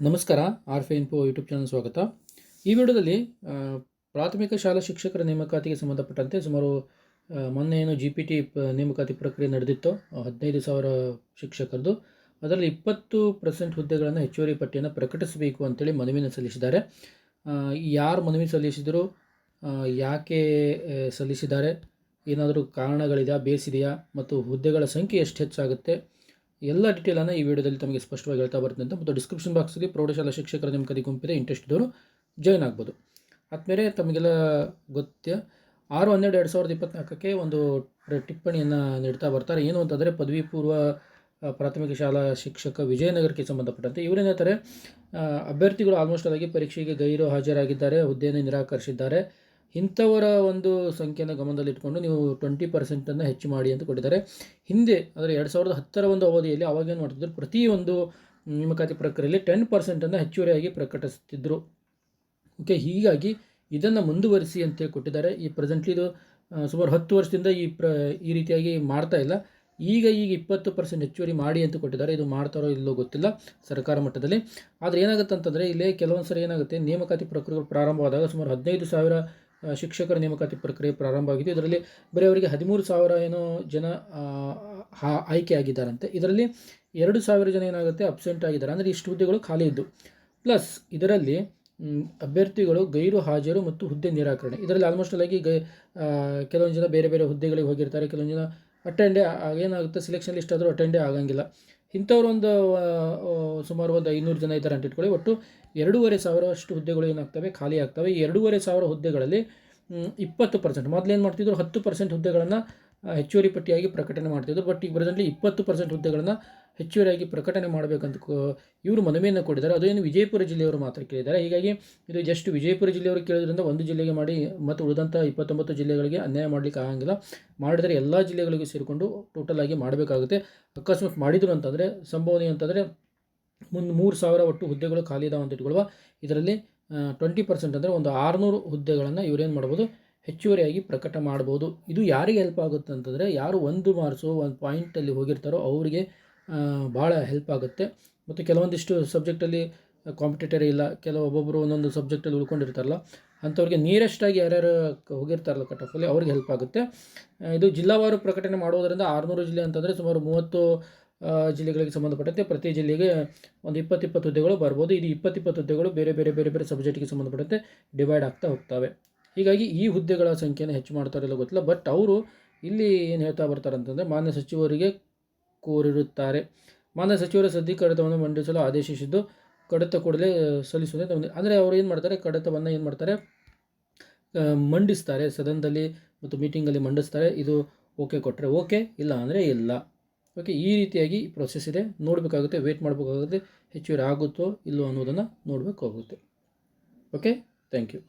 ನಮಸ್ಕಾರ ಆರ್ ಫೆ info YouTube channel ಸ್ವಾಗತ. ಈ ವಿಡಿಯೋದಲ್ಲಿ ಪ್ರಾಥಮಿಕ ಶಾಲಾ ಶಿಕ್ಷಕರ ನೇಮಕಾತಿಗೆ ಸಂಬಂಧಪಟ್ಟಂತೆ ಸುಮಾರು ಮೊನ್ನೆ ಏನು ಜಿ ಪಿ ಟಿ ನೇಮಕಾತಿ ಪ್ರಕ್ರಿಯೆ ನಡೆದಿತ್ತು ಹದಿನೈದು ಸಾವಿರ ಶಿಕ್ಷಕರದು ಅದರಲ್ಲಿ ಇಪ್ಪತ್ತು ಪರ್ಸೆಂಟ್ ಹುದ್ದೆಗಳನ್ನು ಹೆಚ್ಚುವರಿ ಪಟ್ಟಿಯನ್ನು ಪ್ರಕಟಿಸಬೇಕು ಅಂತೇಳಿ ಮನವಿಯನ್ನು ಸಲ್ಲಿಸಿದ್ದಾರೆ. ಯಾರು ಮನವಿ ಸಲ್ಲಿಸಿದರು ಯಾಕೆ ಸಲ್ಲಿಸಿದ್ದಾರೆ, ಏನಾದರೂ ಕಾರಣಗಳಿದೆಯಾ, ಬೇಸಿದೆಯಾ, ಮತ್ತು ಹುದ್ದೆಗಳ ಸಂಖ್ಯೆ ಎಷ್ಟು ಹೆಚ್ಚಾಗುತ್ತೆ ಎಲ್ಲ ಡೀಟೇಲನ್ನು ಈ ವಿಡಿಯೋದಲ್ಲಿ ತಮಗೆ ಸ್ಪಷ್ಟವಾಗಿ ಹೇಳ್ತಾ ಬರ್ತದೆ ಅಂತ ಮತ್ತು ಡಿಸ್ಕ್ರಿಪ್ಷನ್ ಬಾಕ್ಸಲ್ಲಿ ಪ್ರೌಢಶಾಲಾ ಶಿಕ್ಷಕರ ನೇಮಕಾತಿ ಗುಂಪಿದೆ ಇಂಟ್ರೆಸ್ಟ್ ಇದ್ದವರು ಜಾಯ್ನ್ ಆಗ್ಬೋದು. ಆದಮೇಲೆ ತಮಗೆಲ್ಲ ಗೊತ್ತೆ ಆರು ಹನ್ನೆರಡು ಎರಡು ಸಾವಿರದ ಇಪ್ಪತ್ನಾಲ್ಕಕ್ಕೆ ಒಂದು ಟಿಪ್ಪಣಿಯನ್ನು ನೀಡ್ತಾ ಬರ್ತಾರೆ. ಏನು ಅಂತಂದರೆ ಪದವಿ ಪೂರ್ವ ಪ್ರಾಥಮಿಕ ಶಾಲಾ ಶಿಕ್ಷಕ ವಿಜಯನಗರಕ್ಕೆ ಸಂಬಂಧಪಟ್ಟಂತೆ ಇವರೇನೇತಾರೆ ಅಭ್ಯರ್ಥಿಗಳು ಆಲ್ಮೋಸ್ಟ್ ಆಗಿ ಪರೀಕ್ಷೆಗೆ ಗೈರು ಹಾಜರಾಗಿದ್ದಾರೆ, ಹುದ್ದೆಯನ್ನು ನಿರಾಕರಿಸಿದ್ದಾರೆ. ಇಂಥವರ ಒಂದು ಸಂಖ್ಯೆಯನ್ನು ಗಮನದಲ್ಲಿಟ್ಕೊಂಡು ನೀವು ಟ್ವೆಂಟಿ ಪರ್ಸೆಂಟನ್ನು ಹೆಚ್ಚು ಮಾಡಿ ಅಂತ ಕೊಟ್ಟಿದ್ದಾರೆ. ಹಿಂದೆ, ಅಂದರೆ ಎರಡು ಸಾವಿರದ ಹತ್ತರ ಒಂದು ಅವಧಿಯಲ್ಲಿ ಅವಾಗೇನು ಮಾಡ್ತಿದ್ರು? ಪ್ರತಿಯೊಂದು ನೇಮಕಾತಿ ಪ್ರಕ್ರಿಯೆಯಲ್ಲಿ ಟೆನ್ ಪರ್ಸೆಂಟನ್ನು ಹೆಚ್ಚುವರಿಯಾಗಿ ಪ್ರಕಟಿಸ್ತಿದ್ರು. ಓಕೆ ಹೀಗಾಗಿ ಇದನ್ನು ಮುಂದುವರಿಸಿ ಅಂತೇಳಿ ಕೊಟ್ಟಿದ್ದಾರೆ. ಈ ಪ್ರೆಸೆಂಟ್ಲಿ ಇದು ಸುಮಾರು ಹತ್ತು ವರ್ಷದಿಂದ ಈ ಪ್ರ, ಈ ರೀತಿಯಾಗಿ ಮಾಡ್ತಾ ಇಲ್ಲ. ಈಗ ಈಗ ಇಪ್ಪತ್ತು ಪರ್ಸೆಂಟ್ ಹೆಚ್ಚುವರಿ ಮಾಡಿ ಅಂತ ಕೊಟ್ಟಿದ್ದಾರೆ. ಇದು ಮಾಡ್ತಾರೋ ಇಲ್ಲೋ ಗೊತ್ತಿಲ್ಲ ಸರ್ಕಾರ ಮಟ್ಟದಲ್ಲಿ. ಆದರೆ ಏನಾಗುತ್ತೆ ಅಂತಂದರೆ ಇಲ್ಲೇ ಕೆಲವೊಂದು ಸರಿ ಏನಾಗುತ್ತೆ? ನೇಮಕಾತಿ ಪ್ರಕ್ರಿಯೆಗಳು ಪ್ರಾರಂಭವಾದಾಗ ಸುಮಾರು ಹದಿನೈದು ಸಾವಿರ ಶಿಕ್ಷಕರ ನೇಮಕಾತಿ ಪ್ರಕ್ರಿಯೆ ಪ್ರಾರಂಭ ಆಗಿದ್ದು, ಇದರಲ್ಲಿ ಬರೀ ಅವರಿಗೆ ಹದಿಮೂರು ಸಾವಿರ ಏನೋ ಜನ ಆಯ್ಕೆ ಆಗಿದ್ದಾರಂತೆ. ಇದರಲ್ಲಿ ಎರಡು ಸಾವಿರ ಜನ ಏನಾಗುತ್ತೆ, ಅಬ್ಸೆಂಟ್ ಆಗಿದ್ದಾರೆ. ಅಂದರೆ ಇಷ್ಟು ಹುದ್ದೆಗಳು ಖಾಲಿ ಇದ್ದು. ಪ್ಲಸ್ ಇದರಲ್ಲಿ ಅಭ್ಯರ್ಥಿಗಳು ಗೈರು ಹಾಜರು ಮತ್ತು ಹುದ್ದೆ ನಿರಾಕರಣೆ. ಇದರಲ್ಲಿ ಆಲ್ಮೋಸ್ಟ್ ಆಗಿ ಗೈ ಕೆಲವೊಂದು ಜನ ಬೇರೆ ಬೇರೆ ಹುದ್ದೆಗಳಿಗೆ ಹೋಗಿರ್ತಾರೆ. ಕೆಲವೊಂದು ಜನ ಅಟೆಂಡೇ ಏನಾಗುತ್ತೆ ಸೆಲೆಕ್ಷನ್ ಲಿಸ್ಟ್ ಆದರೂ ಅಟೆಂಡೇ ಆಗಂಗಿಲ್ಲ. ಇಂಥವ್ರು ಒಂದು ಆ, ಆ, ಸುಮಾರು ಒಂದು ಐನೂರು ಜನ ಇದ್ದಾರೆ ಅಂತ ಇಟ್ಕೊಳ್ಳಿ. ಒಟ್ಟು ಎರಡೂವರೆ ಸಾವಿರಷ್ಟು ಹುದ್ದೆಗಳು ಏನಾಗ್ತವೆ? ಖಾಲಿ ಆಗ್ತವೆ. ಎರಡೂವರೆ ಸಾವಿರ ಹುದ್ದೆಗಳಲ್ಲಿ ಇಪ್ಪತ್ತು ಪರ್ಸೆಂಟ್ ಮೊದಲೇನು ಮಾಡ್ತಿದ್ರು? ಹತ್ತು ಪರ್ಸೆಂಟ್ ಹುದ್ದೆಗಳನ್ನು ಹೆಚ್ಚುವರಿ ಪಟ್ಟಿಯಾಗಿ ಪ್ರಕಟಣೆ ಮಾಡ್ತಿದ್ರು. ಬಟ್ ಈಗ ಬರದಲ್ಲಿ ಇಪ್ಪತ್ತು ಪರ್ಸೆಂಟ್ ಹುದ್ದೆಗಳನ್ನು ಹೆಚ್ಚುವರಿಯಾಗಿ ಪ್ರಕಟಣೆ ಮಾಡಬೇಕಂತ ಇವರು ಮನವಿಯನ್ನು ಕೊಟ್ಟಿದ್ದಾರೆ. ಅದೇನು ವಿಜಯಪುರ ಜಿಲ್ಲೆಯವರು ಮಾತ್ರ ಕೇಳಿದ್ದಾರೆ. ಹೀಗಾಗಿ ಇದು ಜಸ್ಟ್ ವಿಜಯಪುರ ಜಿಲ್ಲೆಯವರು ಕೇಳೋದ್ರಿಂದ ಒಂದು ಜಿಲ್ಲೆಗೆ ಮಾಡಿ ಮತ್ತು ಉಳಿದಂಥ ಇಪ್ಪತ್ತೊಂಬತ್ತು ಜಿಲ್ಲೆಗಳಿಗೆ ಅನ್ಯಾಯ ಮಾಡಲಿಕ್ಕೆ ಆಗಂಗಿಲ್ಲ. ಮಾಡಿದರೆ ಎಲ್ಲ ಜಿಲ್ಲೆಗಳಿಗೂ ಸೇರಿಕೊಂಡು ಟೋಟಲ್ ಆಗಿ ಮಾಡಬೇಕಾಗುತ್ತೆ. ಅಕಸ್ಮಾತ್ ಮಾಡಿದರು ಅಂತಂದರೆ, ಸಂಭವನೀಯ ಅಂತಂದರೆ ಮುಂದೆ ಮೂರು ಸಾವಿರ ಒಟ್ಟು ಹುದ್ದೆಗಳು ಖಾಲಿ ಇದಾವೆ ಅಂತ ಇಟ್ಕೊಳ್ಳುವ ಇದರಲ್ಲಿ ಟ್ವೆಂಟಿ ಪರ್ಸೆಂಟ್ ಅಂದರೆ ಒಂದು ಆರುನೂರು ಹುದ್ದೆಗಳನ್ನು ಇವರೇನು ಮಾಡ್ಬೋದು? ಹೆಚ್ಚುವರಿಯಾಗಿ ಪ್ರಕಟ ಮಾಡ್ಬೋದು. ಇದು ಯಾರಿಗೆ ಹೆಲ್ಪ್ ಆಗುತ್ತೆ ಅಂತಂದರೆ, ಯಾರು ಒಂದು ಮಾರ್ಕ್ಸು ಒಂದು ಪಾಯಿಂಟಲ್ಲಿ ಹೋಗಿರ್ತಾರೋ ಅವರಿಗೆ ಭಾಳ ಹೆಲ್ಪ್ ಆಗುತ್ತೆ. ಮತ್ತು ಕೆಲವೊಂದಿಷ್ಟು ಸಬ್ಜೆಕ್ಟಲ್ಲಿ ಕಾಂಪಿಟೇಟರ್ ಇಲ್ಲ, ಕೆಲವು ಒಬ್ಬೊಬ್ಬರು ಒಂದೊಂದು ಸಬ್ಜೆಕ್ಟಲ್ಲಿ ಉಳ್ಕೊಂಡಿರ್ತಾರಲ್ಲ, ಅಂಥವ್ರಿಗೆ ನಿಯರೆಸ್ಟಾಗಿ ಯಾರ್ಯಾರು ಹೋಗಿರ್ತಾರಲ್ಲ ಕಟ್ ಆಫಲ್ಲಿ ಅವ್ರಿಗೆ ಹೆಲ್ಪ್ ಆಗುತ್ತೆ. ಇದು ಜಿಲ್ಲಾವಾರು ಪ್ರಕಟಣೆ ಮಾಡೋದರಿಂದ ಆರುನೂರು ಜಿಲ್ಲೆ ಅಂತಂದರೆ ಸುಮಾರು ಮೂವತ್ತು ಜಿಲ್ಲೆಗಳಿಗೆ ಸಂಬಂಧಪಟ್ಟಂತೆ ಪ್ರತಿ ಜಿಲ್ಲೆಗೆ ಒಂದು ಇಪ್ಪತ್ತಿಪ್ಪತ್ತು ಹುದ್ದೆಗಳು ಬರ್ಬೋದು. ಇದು ಇಪ್ಪತ್ತಿಪ್ಪತ್ತು ಹುದ್ದೆಗಳು ಬೇರೆ ಬೇರೆ ಬೇರೆ ಬೇರೆ ಸಬ್ಜೆಕ್ಟಿಗೆ ಸಂಬಂಧಪಟ್ಟಂತೆ ಡಿವೈಡ್ ಆಗ್ತಾ ಹೋಗ್ತವೆ. ಹೀಗಾಗಿ ಈ ಹುದ್ದೆಗಳ ಸಂಖ್ಯೆಯನ್ನು ಹೆಚ್ಚು ಮಾಡ್ತಾರಿಲ್ಲ ಗೊತ್ತಿಲ್ಲ. ಬಟ್ ಅವರು ಇಲ್ಲಿ ಏನು ಹೇಳ್ತಾ ಬರ್ತಾರೆ ಅಂತಂದರೆ ಮಾನ್ಯ ಸಚಿವರಿಗೆ ಕೋರಿರುತ್ತಾರೆ. ಮಾನ್ಯ ಸಚಿವರ ಸದ್ಯೀಕರಣವನ್ನು ಮಂಡಿಸಲು ಆದೇಶಿಸಿದ್ದು ಕಡತ ಕೂಡಲೇ ಸಲ್ಲಿಸುವುದೇ ಅಂದರೆ ಅವರು ಏನು ಮಾಡ್ತಾರೆ, ಕಡತವನ್ನು ಏನು ಮಾಡ್ತಾರೆ ಮಂಡಿಸ್ತಾರೆ. ಸದನದಲ್ಲಿ ಮತ್ತು ಮೀಟಿಂಗಲ್ಲಿ ಮಂಡಿಸ್ತಾರೆ. ಇದು ಓಕೆ ಕೊಟ್ಟರೆ ಓಕೆ, ಇಲ್ಲ ಅಂದರೆ ಇಲ್ಲ. ಓಕೆ ಈ ರೀತಿಯಾಗಿ ಪ್ರೊಸೆಸ್ ಇದೆ. ನೋಡಬೇಕಾಗುತ್ತೆ ವೇಟ್ ಮಾಡಬೇಕಾಗುತ್ತೆ ಹೆಚ್ಚುವರಿ ಆಗುತ್ತೋ ಇಲ್ಲೋ ಅನ್ನೋದನ್ನು ನೋಡಬೇಕಾಗುತ್ತೆ. Okay thank you